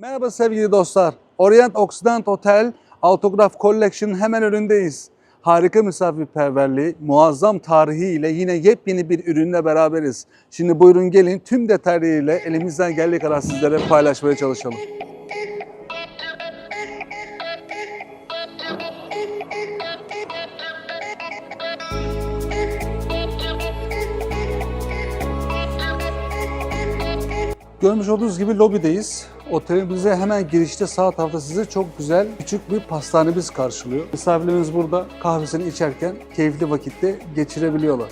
Merhaba sevgili dostlar. Orient Occident Hotel Autograph Collection hemen önündeyiz. Harika misafirperverliği, muazzam tarihi ile yine yepyeni bir ürünle beraberiz. Şimdi buyurun gelin tüm detaylarıyla elimizden geldiği kadar sizlere paylaşmaya çalışalım. Görmüş olduğunuz gibi lobideyiz. Otelimize hemen girişte sağ tarafta sizi çok güzel küçük bir pastanemiz karşılıyor. Misafirlerimiz burada kahvesini içerken keyifli vakitte geçirebiliyorlar.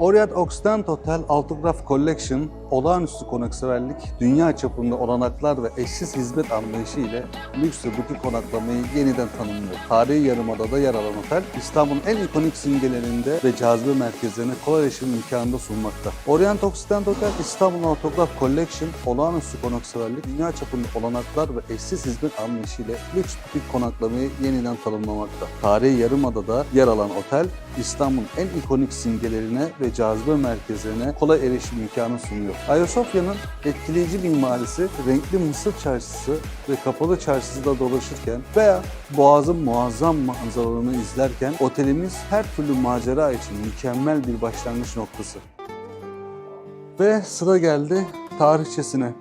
Orient Occident Hotel Autograph Collection, olağanüstü konakseverlik, dünya çapında olanaklar ve eşsiz hizmet anlayışı ile lüks ve butik konaklamayı yeniden tanımlıyor. Tarihi Yarımada'da yer alan otel, İstanbul'un en ikonik simgelerinde ve cazibe merkezlerine kolay erişim imkanında sunmakta. Orient Occident Hotel İstanbul Autograph Collection, olağanüstü konakseverlik, dünya çapında olanaklar ve eşsiz hizmet anlayışı ile lüks butik konaklamayı yeniden tanımlamakta. Tarihi Yarımada'da yer alan otel, İstanbul'un en ikonik simgelerine ve cazibe merkezlerine kolay erişim imkanı sunuyor. Ayasofya'nın etkileyici mimarisi, renkli Mısır çarşısı ve kapalı çarşısında dolaşırken veya Boğaz'ın muazzam manzaralarını izlerken otelimiz her türlü macera için mükemmel bir başlangıç noktası. Ve sıra geldi tarihçesine.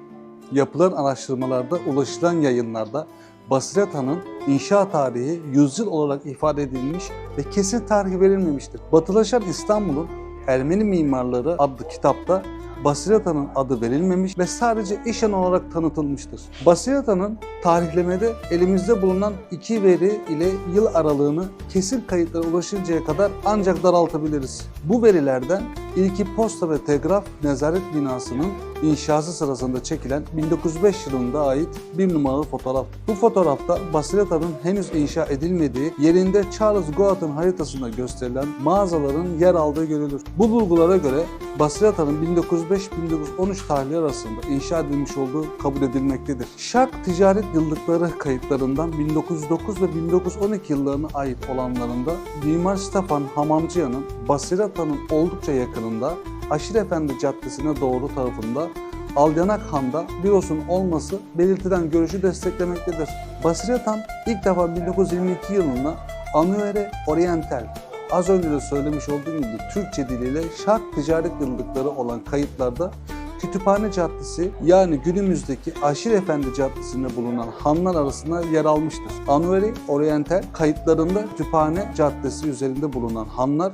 Yapılan araştırmalarda, ulaşılan yayınlarda Basiret Han'ın inşa tarihi yüzyıl olarak ifade edilmiş ve kesin tarih verilmemiştir. Batılaşan İstanbul'un Ermeni Mimarları adlı kitapta Basiret Han'ın adı verilmemiş ve sadece İşan olarak tanıtılmıştır. Basiret Han'ın tarihlemede elimizde bulunan iki veri ile yıl aralığını kesin kayıtlara ulaşıncaya kadar ancak daraltabiliriz. Bu verilerden ilki posta ve telgraf nezaret binasının inşası sırasında çekilen 1905 yılında ait bir numaralı fotoğraf. Bu fotoğrafta Basiret Han'ın henüz inşa edilmediği yerinde Charles Goat'ın haritasında gösterilen mağazaların yer aldığı görülür. Bu bulgulara göre Basiret Han'ın 1905-1913 tarihleri arasında inşa edilmiş olduğu kabul edilmektedir. Şark ticaret yıllıkları kayıtlarından 1909 ve 1912 yıllarına ait olanlarında Mimar Stefan Hamamcıyan'ın Basiret Han'ın oldukça yakınında Aşir Efendi Caddesi'ne doğru tarafında Alyanak Han'da bürosunun olması belirtilen görüşü desteklemektedir. Basiret Han ilk defa 1922 yılında Anuere Oriental az önce de söylemiş olduğum gibi Türkçe diliyle şark ticaret yıllıkları olan kayıtlarda Kütüphane Caddesi yani günümüzdeki Aşir Efendi Caddesi'nde bulunan hanlar arasında yer almıştır. Anueri Oriental kayıtlarında Kütüphane Caddesi üzerinde bulunan hanlar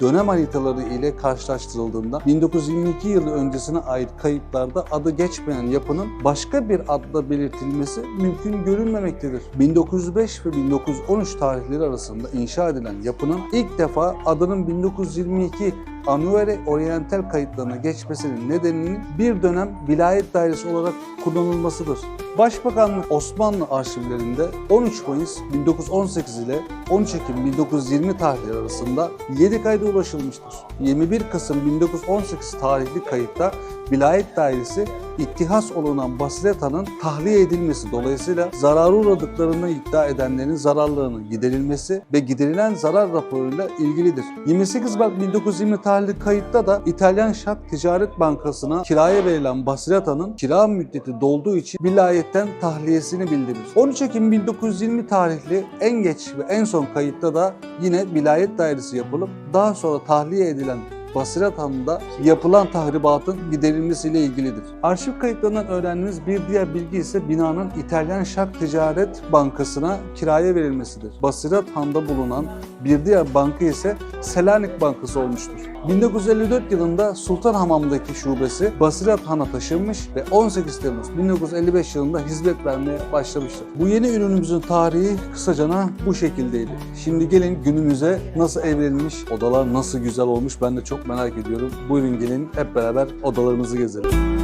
dönem haritaları ile karşılaştırıldığında 1922 yılı öncesine ait kayıtlarda adı geçmeyen yapının başka bir adla belirtilmesi mümkün görünmemektedir. 1905 ve 1913 tarihleri arasında inşa edilen yapının ilk defa adının 1922 Anuere Oriental kayıtlarına geçmesinin nedeninin bir dönem vilayet dairesi olarak kullanılmasıdır. Başbakanlık Osmanlı arşivlerinde 13 Mayıs 1918 ile 13 Ekim 1920 tarihleri arasında 7 kayda ulaşılmıştır. 21 Kasım 1918 tarihli kayıtta vilayet dairesi ittihas olunan Basiret Han'ın tahliye edilmesi dolayısıyla zararı uğradıklarını iddia edenlerin zararlarının giderilmesi ve giderilen zarar raporuyla ilgilidir. 28 Mart 1920 tarihli kayıtta da İtalyan Şark Ticaret Bankası'na kiraya verilen Basiret Han'ın kira müddeti dolduğu için vilayetten tahliyesini bildirir. 13 Ekim 1920 tarihli en geç ve en son kayıtta da yine vilayet dairesi yapılıp daha sonra tahliye edilen Basiret Hanı'nda yapılan tahribatın giderilmesiyle ilgilidir. Arşiv kayıtlarından öğrendiğimiz bir diğer bilgi ise binanın İtalyan Şark Ticaret Bankası'na kiraya verilmesidir. Basiret Han'da bulunan bir diğer banka ise Selanik Bankası olmuştur. 1954 yılında Sultanhamam'daki şubesi Basiret Han'a taşınmış ve 18 Temmuz 1955 yılında hizmet vermeye başlamıştır. Bu yeni ürünümüzün tarihi kısacana bu şekildeydi. Şimdi gelin günümüze nasıl evrilmiş, odalar nasıl güzel olmuş ben de çok merak ediyorum. Buyurun gelin hep beraber odalarımızı gezelim.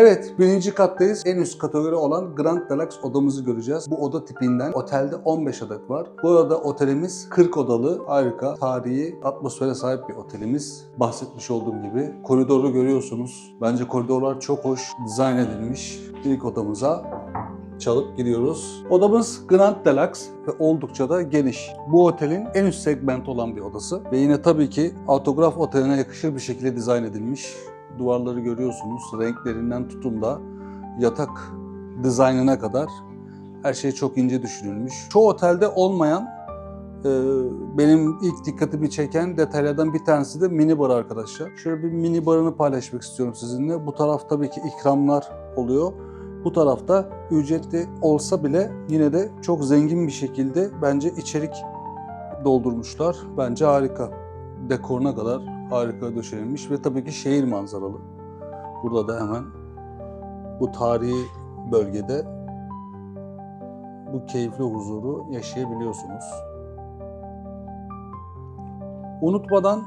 Evet, birinci kattayız. En üst kategori olan Grand Deluxe odamızı göreceğiz. Bu oda tipinden otelde 15 adet var. Bu arada otelimiz 40 odalı, harika, tarihi, atmosfere sahip bir otelimiz. Bahsetmiş olduğum gibi. Koridoru görüyorsunuz. Bence koridorlar çok hoş dizayn edilmiş. İlk odamıza çalıp giriyoruz. Odamız Grand Deluxe ve oldukça da geniş. Bu otelin en üst segment olan bir odası. Ve yine tabii ki autograf oteline yakışır bir şekilde dizayn edilmiş. Duvarları görüyorsunuz. Renklerinden tutun da yatak dizaynına kadar her şey çok ince düşünülmüş. Çoğu otelde olmayan e, benim ilk dikkatimi çeken detaylardan bir tanesi de mini bar arkadaşlar. Şöyle bir mini barını paylaşmak istiyorum sizinle. Bu taraf tabii ki ikramlar oluyor. Bu tarafta ücretli olsa bile yine de çok zengin bir şekilde bence içerik doldurmuşlar. Bence harika. Dekoruna kadar harika döşenilmiş ve tabii ki şehir manzaralı. Burada da hemen bu tarihi bölgede bu keyifli huzuru yaşayabiliyorsunuz. Unutmadan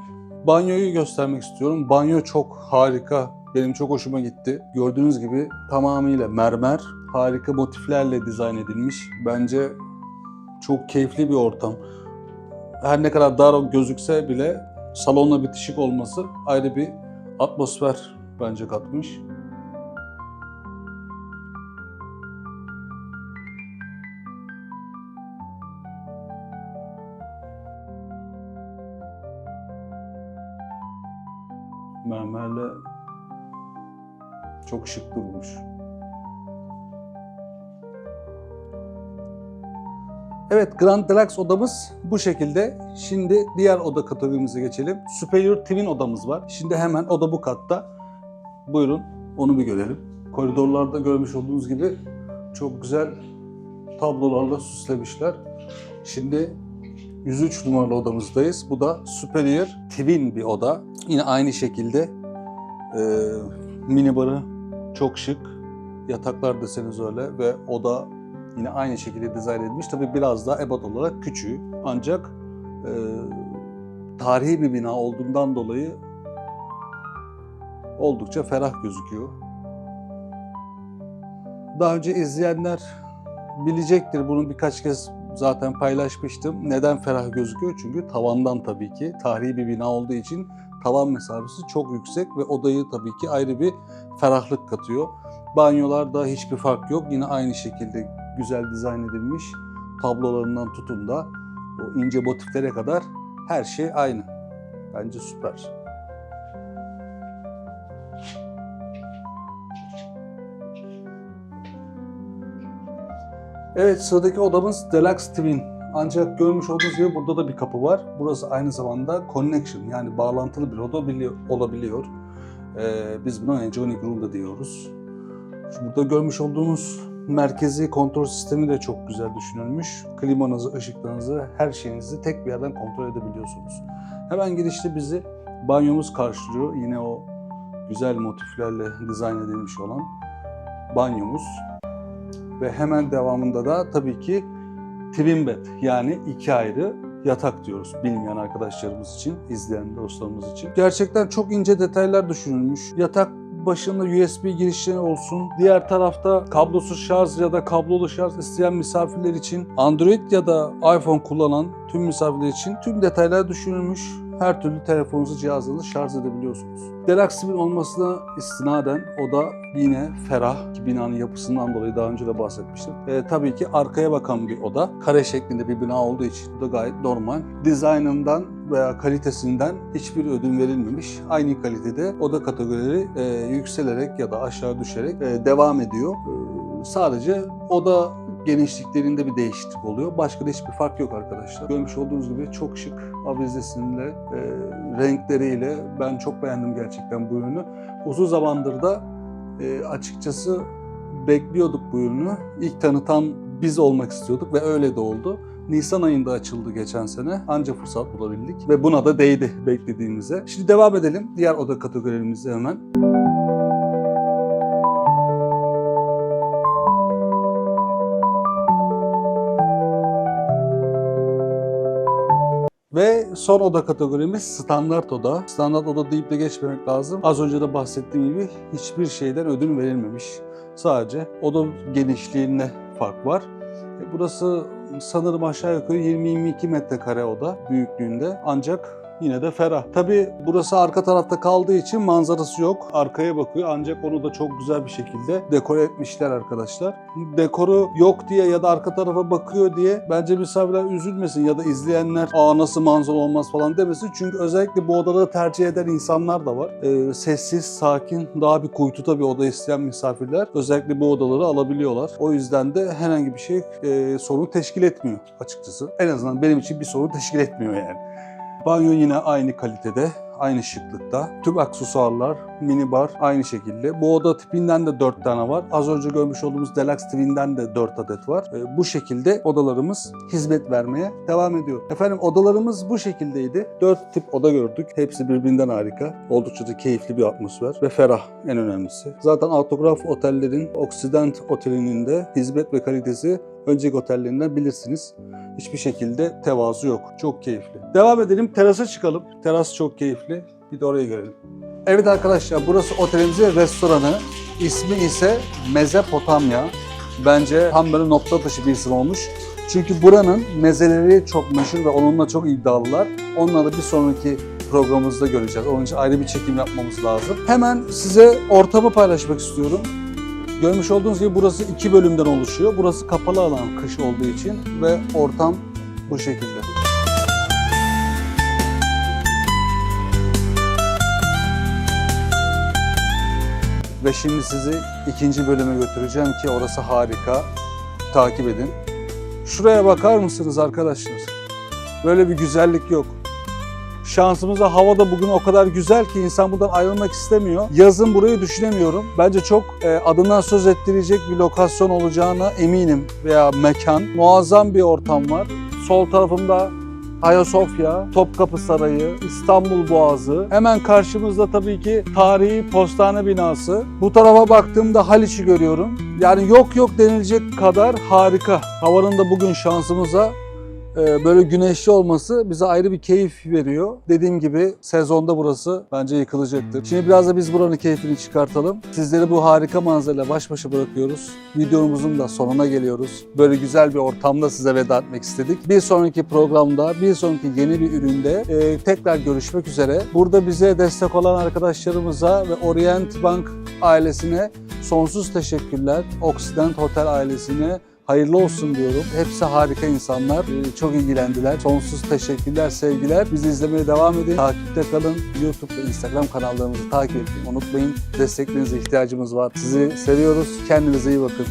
banyoyu göstermek istiyorum. Banyo çok harika. Benim çok hoşuma gitti. Gördüğünüz gibi tamamıyla mermer, harika motiflerle dizayn edilmiş. Bence çok keyifli bir ortam. Her ne kadar dar gözükse bile salonla bitişik olması ayrı bir atmosfer bence katmış. mermerle çok şık durmuş. Evet, Grand Deluxe odamız bu şekilde. Şimdi diğer oda kategorimize geçelim. Superior Twin odamız var. Şimdi hemen oda bu katta. Buyurun, onu bir görelim. Koridorlarda görmüş olduğunuz gibi çok güzel tablolarla süslemişler. Şimdi 103 numaralı odamızdayız. Bu da Superior Twin bir oda. Yine aynı şekilde e, minibarı çok şık. Yataklar deseniz öyle ve oda yine aynı şekilde dizayn edilmiş. Tabii biraz daha ebat olarak küçüğü. Ancak e, tarihi bir bina olduğundan dolayı oldukça ferah gözüküyor. Daha önce izleyenler bilecektir. Bunu birkaç kez zaten paylaşmıştım. Neden ferah gözüküyor? Çünkü tavandan tabii ki. Tarihi bir bina olduğu için tavan mesafesi çok yüksek ve odayı tabii ki ayrı bir ferahlık katıyor. Banyolarda hiçbir fark yok. Yine aynı şekilde güzel dizayn edilmiş. Tablolarından tutun da o ince motiflere kadar her şey aynı. Bence süper. Evet sıradaki odamız Deluxe Twin. Ancak görmüş olduğunuz gibi burada da bir kapı var. Burası aynı zamanda connection yani bağlantılı bir oda bili- olabiliyor. Ee, biz buna Johnny Room da diyoruz. Şu Burada görmüş olduğunuz merkezi kontrol sistemi de çok güzel düşünülmüş. Klimanızı, ışıklarınızı, her şeyinizi tek bir yerden kontrol edebiliyorsunuz. Hemen girişte bizi banyomuz karşılıyor. Yine o güzel motiflerle dizayn edilmiş olan banyomuz. Ve hemen devamında da tabii ki twin bed yani iki ayrı yatak diyoruz bilmeyen arkadaşlarımız için, izleyen dostlarımız için. Gerçekten çok ince detaylar düşünülmüş. Yatak başında USB girişleri olsun. Diğer tarafta kablosuz şarj ya da kablolu şarj isteyen misafirler için Android ya da iPhone kullanan tüm misafirler için tüm detaylar düşünülmüş. Her türlü telefonunuzu, cihazınızı şarj edebiliyorsunuz. Deluxe Twin olmasına istinaden o da yine ferah ki binanın yapısından dolayı daha önce de bahsetmiştim. E, tabii ki arkaya bakan bir oda. Kare şeklinde bir bina olduğu için bu da gayet normal. Dizaynından veya kalitesinden hiçbir ödün verilmemiş. Aynı kalitede oda kategorileri e, yükselerek ya da aşağı düşerek e, devam ediyor. E, sadece oda genişliklerinde bir değişiklik oluyor. Başka da hiçbir fark yok arkadaşlar. Görmüş olduğunuz gibi çok şık avizesiyle, e, renkleriyle ben çok beğendim gerçekten bu ürünü. Uzun zamandır da e, açıkçası bekliyorduk bu ürünü. İlk tanıtan biz olmak istiyorduk ve öyle de oldu. Nisan ayında açıldı geçen sene. Anca fırsat bulabildik ve buna da değdi beklediğimize. Şimdi devam edelim diğer oda kategorilerimize hemen. Ve son oda kategorimiz standart oda. Standart oda deyip de geçmemek lazım. Az önce de bahsettiğim gibi hiçbir şeyden ödün verilmemiş. Sadece oda genişliğinde fark var. E, Burası sanırım aşağı yukarı 20-22 metrekare oda büyüklüğünde ancak yine de ferah. Tabi burası arka tarafta kaldığı için manzarası yok. Arkaya bakıyor ancak onu da çok güzel bir şekilde dekore etmişler arkadaşlar. Dekoru yok diye ya da arka tarafa bakıyor diye bence misafirler üzülmesin ya da izleyenler aa nasıl manzara olmaz falan demesin. Çünkü özellikle bu odaları tercih eden insanlar da var. Ee, sessiz, sakin, daha bir kuytuda bir oda isteyen misafirler özellikle bu odaları alabiliyorlar. O yüzden de herhangi bir şey e, sorun teşkil etmiyor açıkçası. En azından benim için bir sorun teşkil etmiyor yani. Banyo yine aynı kalitede, aynı şıklıkta. Tüm aksesuarlar, minibar aynı şekilde. Bu oda tipinden de 4 tane var. Az önce görmüş olduğumuz Deluxe Twin'den de 4 adet var. Ee, bu şekilde odalarımız hizmet vermeye devam ediyor. Efendim odalarımız bu şekildeydi. 4 tip oda gördük. Hepsi birbirinden harika. Oldukça da keyifli bir atmosfer ve ferah en önemlisi. Zaten Autograph Oteller'in Occident Oteli'nin de hizmet ve kalitesi önceki otellerinden bilirsiniz. Hiçbir şekilde tevazu yok. Çok keyifli. Devam edelim. Terasa çıkalım. Teras çok keyifli. Bir de oraya görelim. Evet arkadaşlar burası otelimizin restoranı. İsmi ise Mezopotamya. Bence tam böyle nokta atışı bir isim olmuş. Çünkü buranın mezeleri çok meşhur ve onunla çok iddialılar. Onları bir sonraki programımızda göreceğiz. Onun için ayrı bir çekim yapmamız lazım. Hemen size ortamı paylaşmak istiyorum. Görmüş olduğunuz gibi burası iki bölümden oluşuyor. Burası kapalı alan kış olduğu için ve ortam bu şekilde. Ve şimdi sizi ikinci bölüme götüreceğim ki orası harika. Takip edin. Şuraya bakar mısınız arkadaşlar? Böyle bir güzellik yok. Şansımıza hava da bugün o kadar güzel ki insan buradan ayrılmak istemiyor. Yazın burayı düşünemiyorum. Bence çok e, adından söz ettirecek bir lokasyon olacağına eminim veya mekan. Muazzam bir ortam var. Sol tarafımda Ayasofya, Topkapı Sarayı, İstanbul Boğazı. Hemen karşımızda tabii ki tarihi postane binası. Bu tarafa baktığımda Haliç'i görüyorum. Yani yok yok denilecek kadar harika. Havanın da bugün şansımıza böyle güneşli olması bize ayrı bir keyif veriyor. Dediğim gibi sezonda burası bence yıkılacaktır. Şimdi biraz da biz buranın keyfini çıkartalım. Sizleri bu harika manzarayla baş başa bırakıyoruz. Videomuzun da sonuna geliyoruz. Böyle güzel bir ortamda size veda etmek istedik. Bir sonraki programda, bir sonraki yeni bir üründe e, tekrar görüşmek üzere. Burada bize destek olan arkadaşlarımıza ve Orient Bank ailesine sonsuz teşekkürler. Occident Hotel ailesine Hayırlı olsun diyorum. Hepsi harika insanlar. Ee, Çok ilgilendiler. Sonsuz teşekkürler, sevgiler. Bizi izlemeye devam edin. Takipte kalın. YouTube ve Instagram kanallarımızı takip etmeyi unutmayın. Desteklerinize ihtiyacımız var. Sizi seviyoruz. Kendinize iyi bakın.